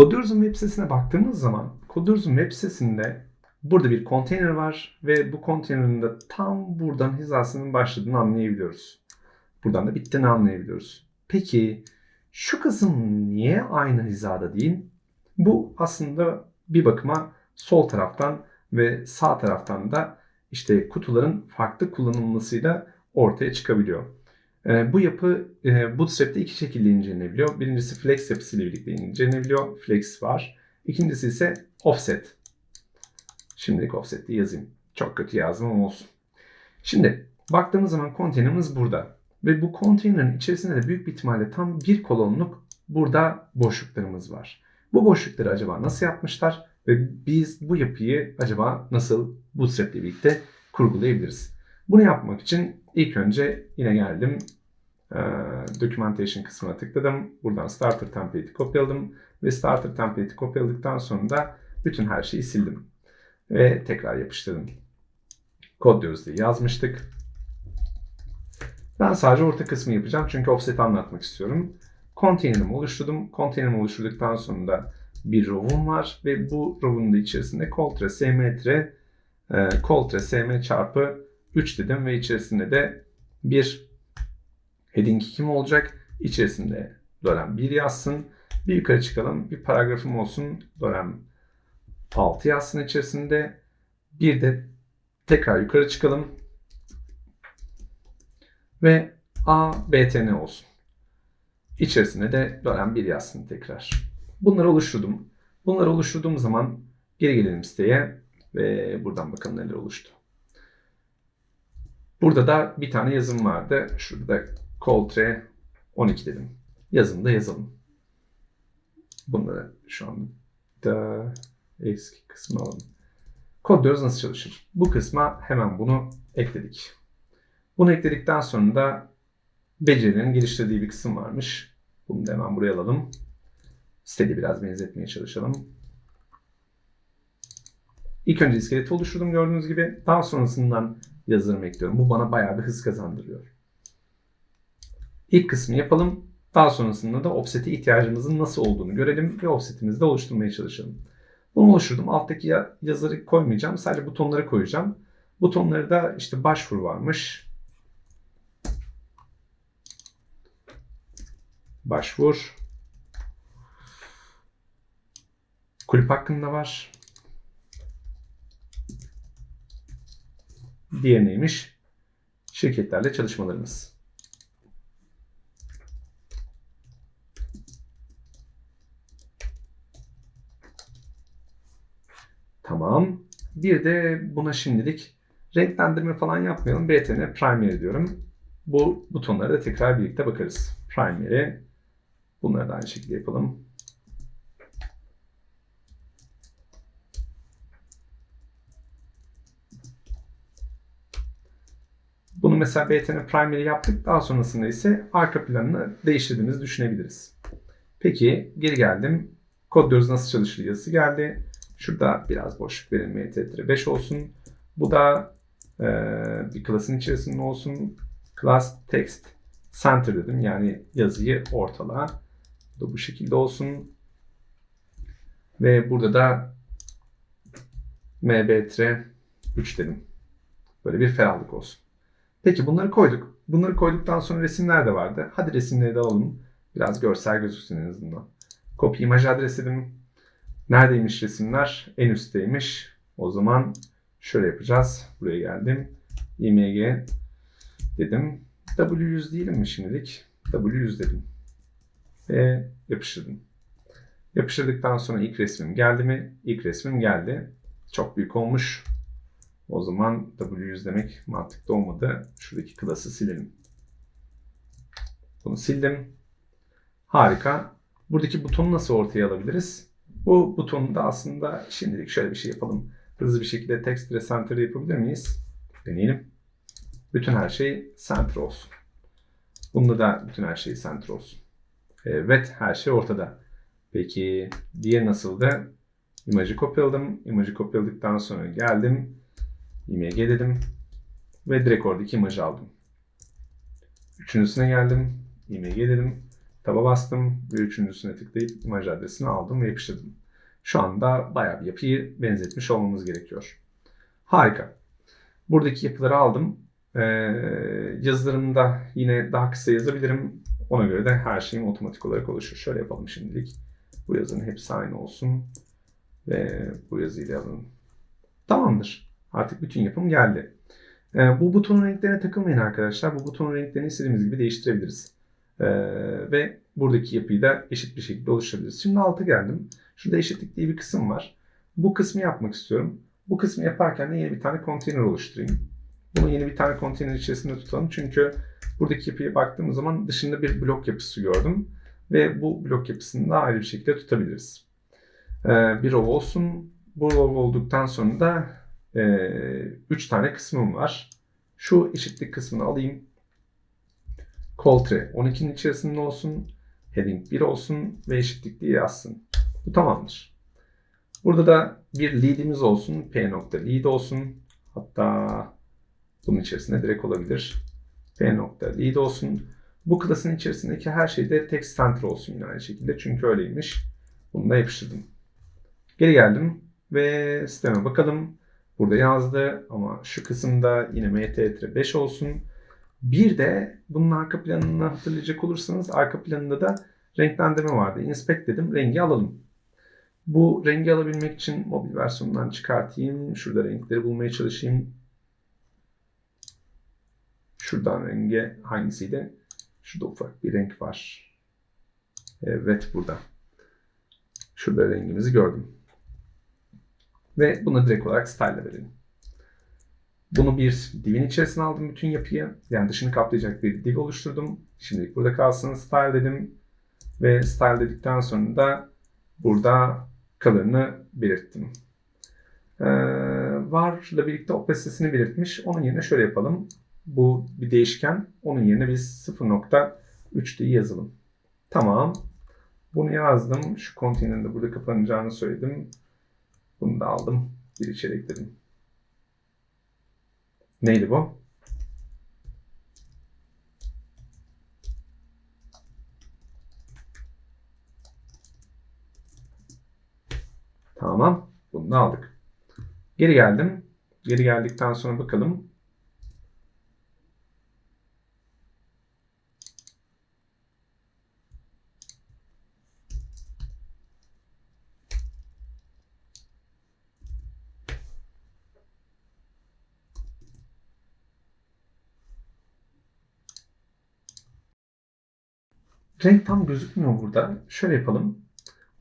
Coders'un web sitesine baktığımız zaman Coders'un web sitesinde burada bir konteyner var ve bu konteynerin de tam buradan hizasının başladığını anlayabiliyoruz. Buradan da bittiğini anlayabiliyoruz. Peki şu kısım niye aynı hizada değil? Bu aslında bir bakıma sol taraftan ve sağ taraftan da işte kutuların farklı kullanılmasıyla ortaya çıkabiliyor. E, bu yapı e, Bootstrap'te iki şekilde incelenebiliyor. Birincisi flex yapısıyla birlikte incelenebiliyor. Flex var. İkincisi ise offset. Şimdilik offset diye yazayım. Çok kötü yazdım ama olsun. Şimdi baktığımız zaman konteynerimiz burada. Ve bu konteynerin içerisinde de büyük bir ihtimalle tam bir kolonluk burada boşluklarımız var. Bu boşlukları acaba nasıl yapmışlar? Ve biz bu yapıyı acaba nasıl Bootstrap ile birlikte kurgulayabiliriz? Bunu yapmak için ilk önce yine geldim. Ee, documentation kısmına tıkladım. Buradan starter template'i kopyaladım. Ve starter template'i kopyaladıktan sonra da bütün her şeyi sildim. Ve tekrar yapıştırdım. Kod diyoruz yazmıştık. Ben sadece orta kısmı yapacağım çünkü offset'i anlatmak istiyorum. Container'ımı oluşturdum. Container'ımı oluşturduktan sonra da bir row'um var ve bu row'un da içerisinde coltre sm e, coltre sm çarpı 3 dedim ve içerisinde de bir heading 2 mi olacak? İçerisinde dönem 1 yazsın. Bir yukarı çıkalım. Bir paragrafım olsun. Dönem 6 yazsın içerisinde. Bir de tekrar yukarı çıkalım. Ve A, B, T, N olsun. İçerisine de dönem 1 yazsın tekrar. Bunları oluşturdum. Bunları oluşturduğum zaman geri gelelim siteye ve buradan bakalım neler oluştu. Burada da bir tane yazım vardı. Şurada Coltre 12 dedim. Yazımı da yazalım. Bunları şu anda eski kısmı alalım. Kod diyoruz nasıl çalışır? Bu kısma hemen bunu ekledik. Bunu ekledikten sonra da becerinin geliştirdiği bir kısım varmış. Bunu da hemen buraya alalım. Sitede biraz benzetmeye çalışalım. İlk önce iskeleti oluşturdum gördüğünüz gibi. Daha sonrasından yazılımı ekliyorum. Bu bana bayağı bir hız kazandırıyor. İlk kısmı yapalım. Daha sonrasında da offset'e ihtiyacımızın nasıl olduğunu görelim ve offset'imizi de oluşturmaya çalışalım. Bunu oluşturdum. Alttaki yazıları koymayacağım. Sadece butonları koyacağım. Butonları da işte başvuru varmış. Başvur. Kulüp hakkında var. Diğer neymiş? Şirketlerle çalışmalarımız. Tamam. Bir de buna şimdilik renklendirme falan yapmayalım. BTN Primary diyorum. Bu butonlara da tekrar birlikte bakarız. Primary. Bunları da aynı şekilde yapalım. Mesela BTN Primary yaptık. Daha sonrasında ise arka planını değiştirdiğimizi düşünebiliriz. Peki geri geldim. Kod diyoruz nasıl çalışır yazısı geldi. Şurada biraz boşluk verilmeye tetre 5 olsun. Bu da e, bir klasın içerisinde olsun. Class text center dedim. Yani yazıyı ortala. Bu bu şekilde olsun. Ve burada da mbtre 3 dedim. Böyle bir ferahlık olsun. Peki bunları koyduk. Bunları koyduktan sonra resimler de vardı. Hadi resimleri de alalım. Biraz görsel gözüksün en azından. Copy imaj adres dedim. Neredeymiş resimler? En üstteymiş. O zaman şöyle yapacağız. Buraya geldim. img dedim. W100 değilim mi şimdilik? W100 dedim. Ve yapıştırdım. Yapıştırdıktan sonra ilk resmim geldi mi? İlk resmim geldi. Çok büyük olmuş. O zaman W100 demek mantıklı olmadı. Şuradaki klası silelim. Bunu sildim. Harika. Buradaki butonu nasıl ortaya alabiliriz? Bu butonu da aslında şimdilik şöyle bir şey yapalım. Hızlı bir şekilde text ile center yapabilir miyiz? Deneyelim. Bütün her şey center olsun. Bunda da bütün her şey center olsun. Evet her şey ortada. Peki diğer nasıldı? İmajı kopyaladım. İmajı kopyaladıktan sonra geldim. İmg dedim. Ve direkt oradaki imajı aldım. Üçüncüsüne geldim. img dedim. Taba bastım ve üçüncüsüne tıklayıp imaj adresini aldım ve yapıştırdım. Şu anda bayağı bir yapıyı benzetmiş olmamız gerekiyor. Harika. Buradaki yapıları aldım. Ee, yazılarımda yine daha kısa yazabilirim. Ona göre de her şeyim otomatik olarak oluşur. Şöyle yapalım şimdilik. Bu yazının hepsi aynı olsun. Ve bu yazıyı da alalım. Tamamdır. Artık bütün yapım geldi. Ee, bu butonun renklerine takılmayın arkadaşlar. Bu butonun renklerini istediğimiz gibi değiştirebiliriz. Ee, ve buradaki yapıyı da eşit bir şekilde oluşturabiliriz. Şimdi alta geldim. Şurada eşitlik diye bir kısım var. Bu kısmı yapmak istiyorum. Bu kısmı yaparken de yeni bir tane konteyner oluşturayım. Bunu yeni bir tane konteyner içerisinde tutalım. Çünkü buradaki yapıya baktığımız zaman dışında bir blok yapısı gördüm. Ve bu blok yapısını da ayrı bir şekilde tutabiliriz. Ee, bir row olsun. Bu row olduktan sonra da 3 e, tane kısmım var. Şu eşitlik kısmını alayım. Coltre 12'nin içerisinde olsun. Heading 1 olsun ve eşitlik diye yazsın. Bu tamamdır. Burada da bir lead'imiz olsun. P nokta lead olsun. Hatta bunun içerisinde direkt olabilir. P nokta lead olsun. Bu klasın içerisindeki her şey de text center olsun yine aynı şekilde. Çünkü öyleymiş. Bunu da yapıştırdım. Geri geldim ve sisteme bakalım. Burada yazdı ama şu kısımda yine mt-5 olsun. Bir de bunun arka planını hatırlayacak olursanız arka planında da renklendirme vardı. Inspect dedim, rengi alalım. Bu rengi alabilmek için mobil versiyonundan çıkartayım. Şurada renkleri bulmaya çalışayım. Şuradan rengi hangisiydi? Şurada ufak bir renk var. Evet burada. Şurada rengimizi gördüm. Ve bunu direkt olarak style verelim. Bunu bir divin içerisine aldım bütün yapıyı. Yani dışını kaplayacak bir div oluşturdum. Şimdilik burada kalsın. Style dedim. Ve style dedikten sonra da burada color'ını belirttim. Ee, var'la birlikte opacitesini belirtmiş. Onun yerine şöyle yapalım. Bu bir değişken. Onun yerine biz 0.3 diye yazalım. Tamam. Bunu yazdım. Şu konteynerin de burada kapanacağını söyledim. Bunu da aldım. Bir içeri ekledim. Neydi bu? Tamam. Bunu da aldık. Geri geldim. Geri geldikten sonra bakalım. Renk tam gözükmüyor burada. Şöyle yapalım.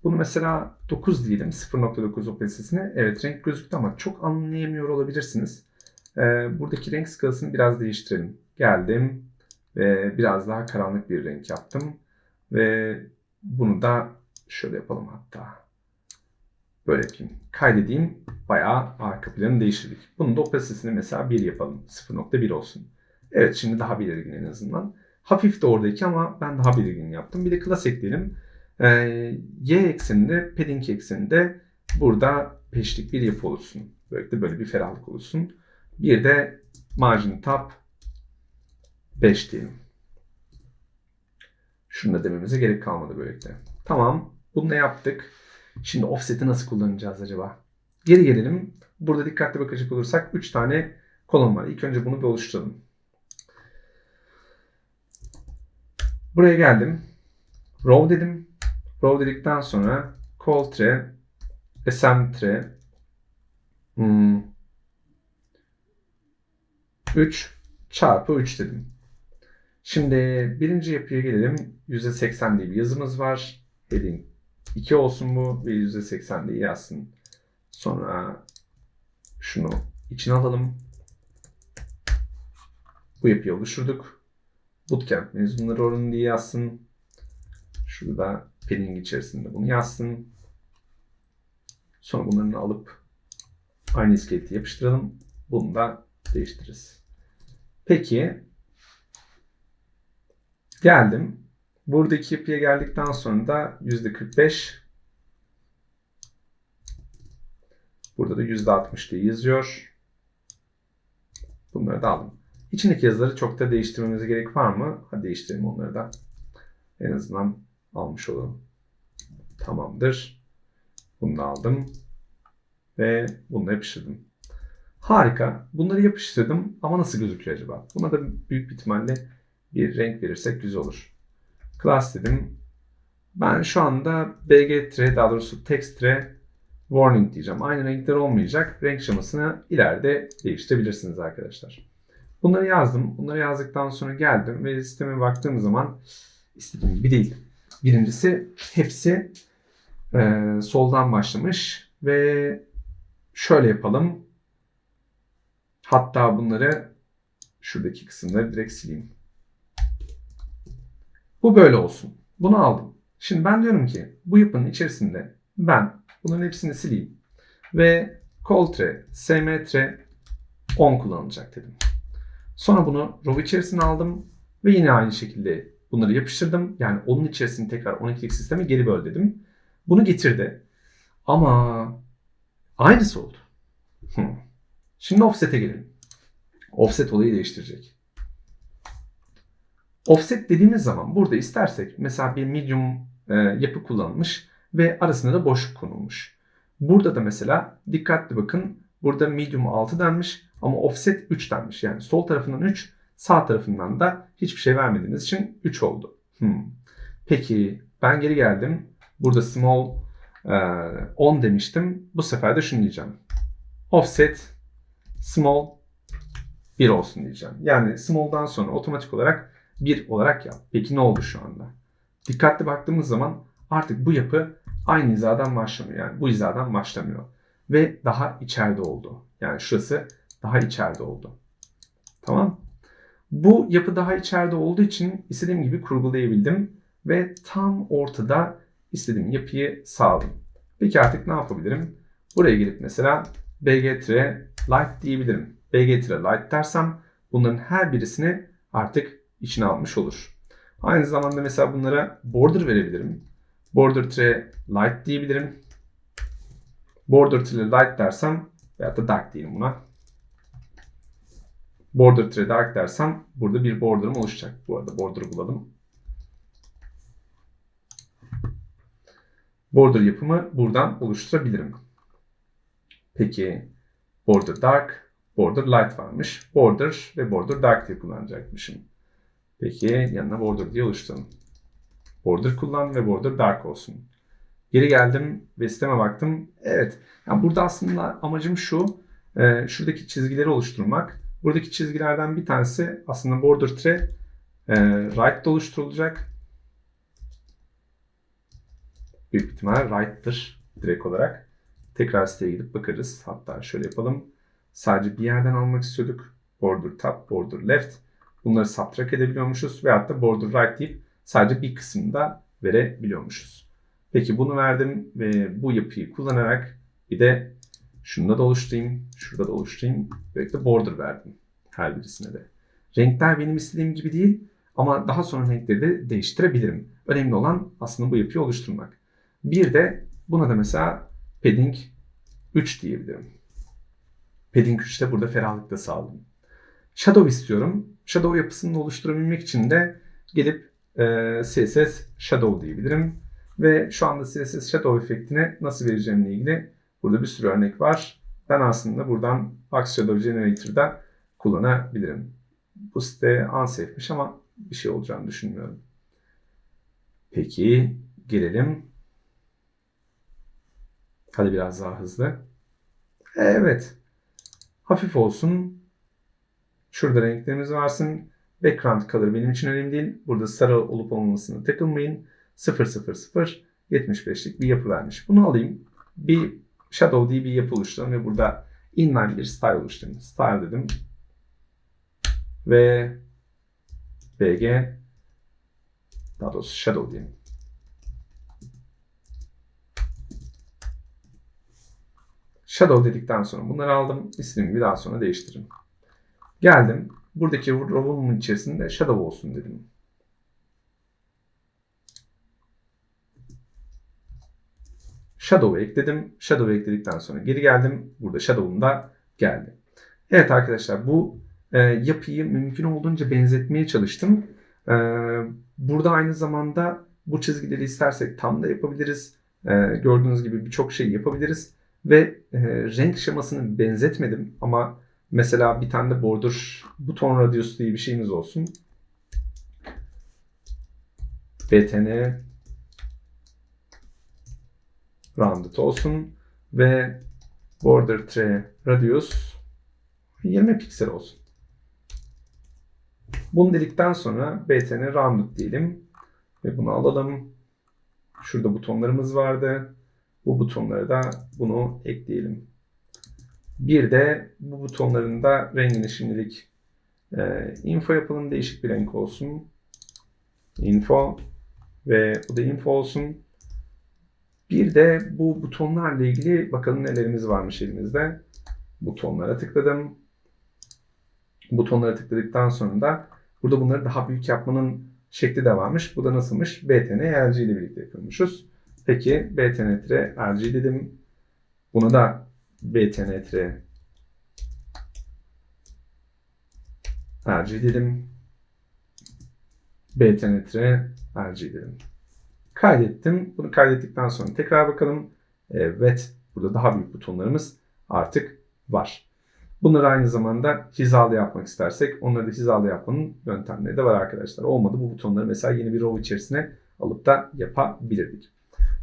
Bunu mesela 9 diyelim. 0.9 opacitesine. Evet renk gözüktü ama çok anlayamıyor olabilirsiniz. Ee, buradaki renk skalasını biraz değiştirelim. Geldim ve biraz daha karanlık bir renk yaptım. Ve bunu da şöyle yapalım hatta. Böyle yapayım. Kaydedeyim. Bayağı arka planı değiştirdik. Bunun da opacitesini mesela 1 yapalım. 0.1 olsun. Evet şimdi daha belirgin en azından. Hafif de oradaki ama ben daha belirgin yaptım. Bir de class ekleyelim. Ee, y ekseninde, padding ekseninde burada peşlik bir yapı olsun. Böylelikle böyle bir ferahlık olsun. Bir de margin tab 5 diyelim. Şunu da dememize gerek kalmadı böylelikle. Tamam. Bunu ne yaptık? Şimdi offset'i nasıl kullanacağız acaba? Geri gelelim. Burada dikkatli bakacak olursak 3 tane kolon var. İlk önce bunu bir oluşturalım. Buraya geldim. Row dedim. Row dedikten sonra call tre, sm tre, hmm, 3 çarpı 3 dedim. Şimdi birinci yapıya gelelim. %80 diye bir yazımız var. Heading 2 olsun bu ve %80 diye yazsın. Sonra şunu içine alalım. Bu yapıyı oluşturduk. Bootcamp mezunları oranı diye yazsın. Şurada padding içerisinde bunu yazsın. Sonra bunları alıp aynı iskeleti yapıştıralım. Bunu da değiştiririz. Peki geldim. Buradaki yapıya geldikten sonra da %45 Burada da %60 diye yazıyor. Bunları da aldım. İçindeki yazıları çok da değiştirmemize gerek var mı? Hadi değiştirelim onları da. En azından almış olalım. Tamamdır. Bunu da aldım. Ve bunu da yapıştırdım. Harika. Bunları yapıştırdım ama nasıl gözüküyor acaba? Buna da büyük bir ihtimalle bir renk verirsek güzel olur. Class dedim. Ben şu anda bg daha doğrusu text warning diyeceğim. Aynı renkler olmayacak. Renk şemasını ileride değiştirebilirsiniz arkadaşlar. Bunları yazdım. Bunları yazdıktan sonra geldim ve sisteme baktığım zaman istediğim gibi değil. Birincisi hepsi e, soldan başlamış ve şöyle yapalım. Hatta bunları şuradaki kısımları direkt sileyim. Bu böyle olsun. Bunu aldım. Şimdi ben diyorum ki bu yapının içerisinde ben bunların hepsini sileyim. Ve Coltre, SMtre 10 kullanılacak dedim. Sonra bunu row içerisine aldım ve yine aynı şekilde bunları yapıştırdım. Yani onun içerisini tekrar 12'lik sisteme geri böl dedim. Bunu getirdi. Ama aynısı oldu. Şimdi offset'e gelelim. Offset olayı değiştirecek. Offset dediğimiz zaman burada istersek mesela bir medium e, yapı kullanılmış ve arasında da boşluk konulmuş. Burada da mesela dikkatli bakın burada medium 6 denmiş ama offset 3 denmiş. Yani sol tarafından 3 sağ tarafından da hiçbir şey vermediğiniz için 3 oldu. Hmm. Peki ben geri geldim. Burada small e, 10 demiştim. Bu sefer de şunu diyeceğim. Offset small 1 olsun diyeceğim. Yani small'dan sonra otomatik olarak 1 olarak yap. Peki ne oldu şu anda? Dikkatli baktığımız zaman artık bu yapı aynı hizadan başlamıyor. Yani bu hizadan başlamıyor. Ve daha içeride oldu. Yani şurası daha içeride oldu. Tamam. Bu yapı daha içeride olduğu için istediğim gibi kurgulayabildim. Ve tam ortada istediğim yapıyı sağladım. Peki artık ne yapabilirim? Buraya gelip mesela bg light diyebilirim. bg light dersem bunların her birisini artık içine almış olur. Aynı zamanda mesela bunlara border verebilirim. Border tire light diyebilirim. Border tire light dersem veya da dark diyelim buna. Border tire dark dersem burada bir border'ım oluşacak. Bu arada border bulalım. Border yapımı buradan oluşturabilirim. Peki border dark, border light varmış. Border ve border dark diye kullanacakmışım. Peki yanına border diye oluşturalım. Border kullan ve border dark olsun. Geri geldim ve sisteme baktım. Evet. Yani burada aslında amacım şu. E, şuradaki çizgileri oluşturmak. Buradaki çizgilerden bir tanesi aslında border tre e, right'ta oluşturulacak. Büyük ihtimal right'tır direkt olarak. Tekrar siteye gidip bakarız. Hatta şöyle yapalım. Sadece bir yerden almak istiyorduk. Border top, border left. Bunları subtract edebiliyormuşuz. Veyahut da border right deyip sadece bir kısmını da verebiliyormuşuz. Peki bunu verdim ve bu yapıyı kullanarak bir de şunu da oluşturayım, şurada da oluşturayım. Böylelikle border verdim her birisine de. Renkler benim istediğim gibi değil ama daha sonra renkleri de değiştirebilirim. Önemli olan aslında bu yapıyı oluşturmak. Bir de buna da mesela padding 3 diyebilirim. Padding 3 de burada ferahlıkta sağladım. Shadow istiyorum. Shadow yapısını oluşturabilmek için de gelip e, CSS Shadow diyebilirim. Ve şu anda CSS Shadow efektini nasıl vereceğimle ilgili burada bir sürü örnek var. Ben aslında buradan Shadow Generator'da kullanabilirim. Bu site unsafe'miş ama bir şey olacağını düşünmüyorum. Peki gelelim. Hadi biraz daha hızlı. Evet. Hafif olsun. Şurada renklerimiz varsın. Background color benim için önemli değil. Burada sarı olup olmamasına takılmayın. 000 75'lik bir yapı vermiş. Bunu alayım. Bir Shadow diye bir yapı oluşturalım ve burada inline bir style oluşturayım. Style dedim. Ve BG daha doğrusu Shadow diyelim. Shadow dedikten sonra bunları aldım. İsmimi bir daha sonra değiştiririm. Geldim. Buradaki row'umun içerisinde shadow olsun dedim. Shadow ekledim. Shadow ekledikten sonra geri geldim. Burada shadow'um da geldi. Evet arkadaşlar bu e, yapıyı mümkün olduğunca benzetmeye çalıştım. Ee, burada aynı zamanda bu çizgileri istersek tam da yapabiliriz. Ee, gördüğünüz gibi birçok şey yapabiliriz. Ve e, renk şemasını benzetmedim ama mesela bir tane de border buton radius diye bir şeyimiz olsun. btn rounded olsun ve border tray radius 20 piksel olsun. Bunu dedikten sonra btn rounded diyelim ve bunu alalım. Şurada butonlarımız vardı. Bu butonlara da bunu ekleyelim. Bir de bu butonların da rengini şimdilik e, info yapalım. Değişik bir renk olsun. Info ve bu da info olsun. Bir de bu butonlarla ilgili bakalım nelerimiz varmış elimizde. Butonlara tıkladım. Butonlara tıkladıktan sonra da burada bunları daha büyük yapmanın şekli de varmış. Bu da nasılmış? BTN LG ile birlikte yapıyormuşuz. Peki BTN LG dedim. Buna da BTN LG dedim. BTN LG dedim. Kaydettim. Bunu kaydettikten sonra tekrar bakalım. Evet. Burada daha büyük butonlarımız artık var. Bunları aynı zamanda hizalı yapmak istersek onları da hizalı yapmanın yöntemleri de var arkadaşlar. Olmadı bu butonları mesela yeni bir row içerisine alıp da yapabilirdik.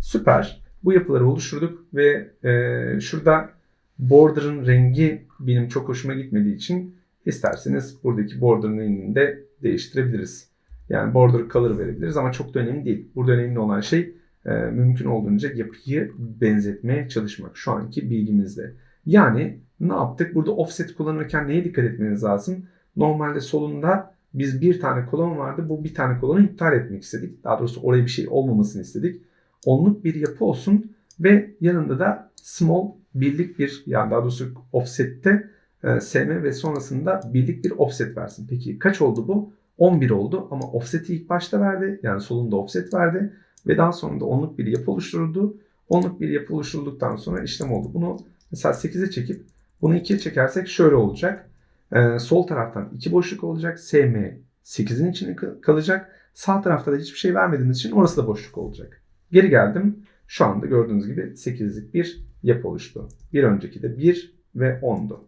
Süper. Bu yapıları oluşturduk ve e, şurada border'ın rengi benim çok hoşuma gitmediği için isterseniz buradaki border'ın rengini de değiştirebiliriz. Yani border color verebiliriz ama çok da önemli değil. Burada önemli olan şey e, mümkün olduğunca yapıyı benzetmeye çalışmak şu anki bilgimizde. Yani ne yaptık? Burada offset kullanırken neye dikkat etmeniz lazım? Normalde solunda biz bir tane kolon vardı. Bu bir tane kolonu iptal etmek istedik. Daha doğrusu oraya bir şey olmamasını istedik. Onluk bir yapı olsun ve yanında da small birlik bir yani daha doğrusu offset'te e, SM ve sonrasında birlik bir offset versin. Peki kaç oldu bu? 11 oldu ama offset'i ilk başta verdi. Yani solunda offset verdi ve daha sonra da onluk bir yapı oluşturuldu. Onluk bir yapı oluşturulduktan sonra işlem oldu. Bunu mesela 8'e çekip bunu 2'ye çekersek şöyle olacak. Ee, sol taraftan 2 boşluk olacak. SM 8'in içine kalacak. Sağ tarafta da hiçbir şey vermediğimiz için orası da boşluk olacak. Geri geldim. Şu anda gördüğünüz gibi 8'lik bir yapı oluştu. Bir önceki de 1 ve 10'du.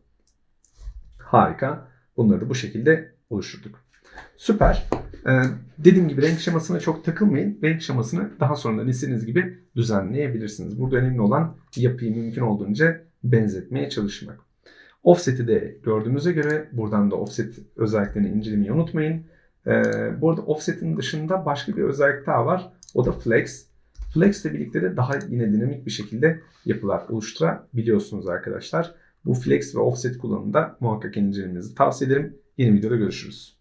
Harika. Bunları da bu şekilde oluşturduk. Süper. Ee, dediğim gibi renk şemasına çok takılmayın. Renk şemasını daha sonra istediğiniz gibi düzenleyebilirsiniz. Burada önemli olan yapıyı mümkün olduğunca benzetmeye çalışmak. Offset'i de gördüğünüze göre buradan da offset özelliklerini incelemeyi unutmayın. Ee, bu arada offset'in dışında başka bir özellik daha var. O da flex. Flex ile birlikte de daha yine dinamik bir şekilde yapılar oluşturabiliyorsunuz arkadaşlar. Bu flex ve offset kullanımında muhakkak incelemenizi tavsiye ederim. Yeni videoda görüşürüz.